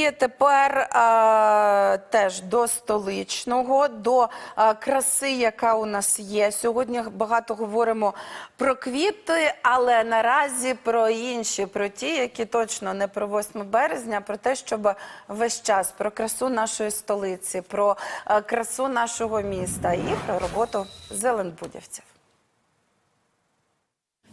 І тепер е, теж до столичного, до е, краси, яка у нас є. Сьогодні багато говоримо про квіти, але наразі про інші, про ті, які точно не про 8 березня, про те, щоб весь час про красу нашої столиці, про е, красу нашого міста і про роботу зеленбудівців.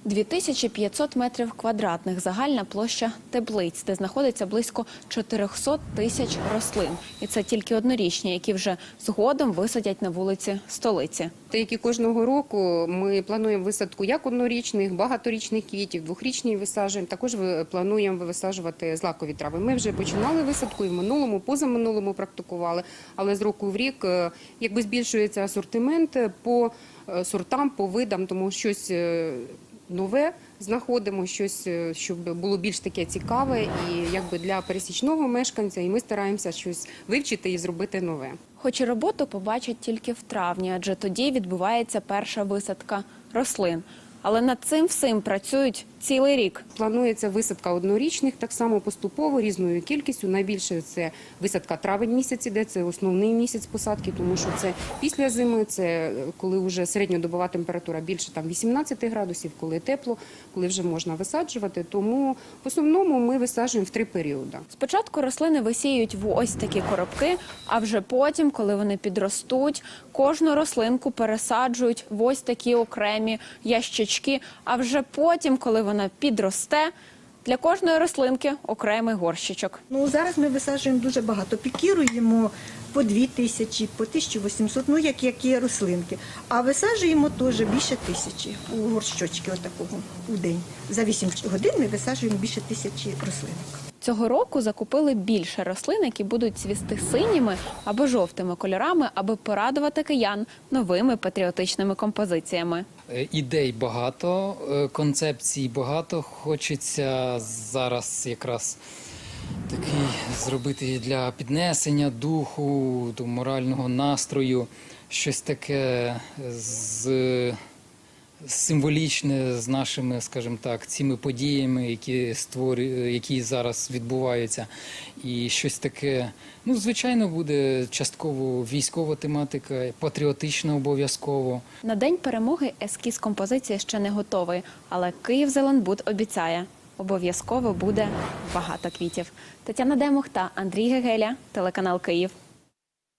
2500 метрів квадратних загальна площа теплиць, де знаходиться близько 400 тисяч рослин. І це тільки однорічні, які вже згодом висадять на вулиці столиці. Та як і кожного року ми плануємо висадку як однорічних, багаторічних квітів, двохрічні висаджуємо. Також плануємо висаджувати злакові трави. Ми вже починали висадку і в минулому, позаминулому практикували, але з року в рік е, якби збільшується асортимент по е, сортам, по видам, тому щось е, нове знаходимо, щось, е, щоб було більш таке цікаве і якби для пересічного мешканця, і ми стараємося щось вивчити і зробити нове. Хоч роботу побачать тільки в травні, адже тоді відбувається перша висадка рослин. Але над цим всім працюють цілий рік. Планується висадка однорічних, так само поступово різною кількістю. Найбільше це висадка травень місяць іде, це основний місяць посадки, тому що це після зими, це е, коли вже середньодобова температура більше там 18 градусів, коли тепло, коли вже можна висаджувати. Тому в основному ми висаджуємо в три періоди. Спочатку рослини висіють в ось такі коробки, а вже потім, коли вони підростуть, кожну рослинку пересаджують в ось такі окремі ящички. А вже потім, коли вона підросте, для кожної рослинки окремий горщичок. Ну зараз ми висаджуємо дуже багато. Пікіруємо по 2 тисячі, по 1800, ну як які рослинки. А висаджуємо теж більше тисячі у горщочки отакого у день. За 8 годин ми висаджуємо більше тисячі рослинок. Цього року закупили більше рослин, які будуть цвісти синіми або жовтими кольорами, аби порадувати киян новими патріотичними композиціями. Е, Ідей багато, е, концепцій багато. Хочеться зараз якраз такий зробити для піднесення духу, до морального настрою, щось таке з символічне з нашими, скажімо так, цими подіями, які створює, які зараз відбуваються, і щось таке. Ну, звичайно, буде частково військова тематика, патріотична обов'язково. На день перемоги ескіз композиції ще не готовий, але Київ Зеленбуд обіцяє. Обов'язково буде багато квітів. Тетяна Демух та Андрій Гегеля, телеканал Київ.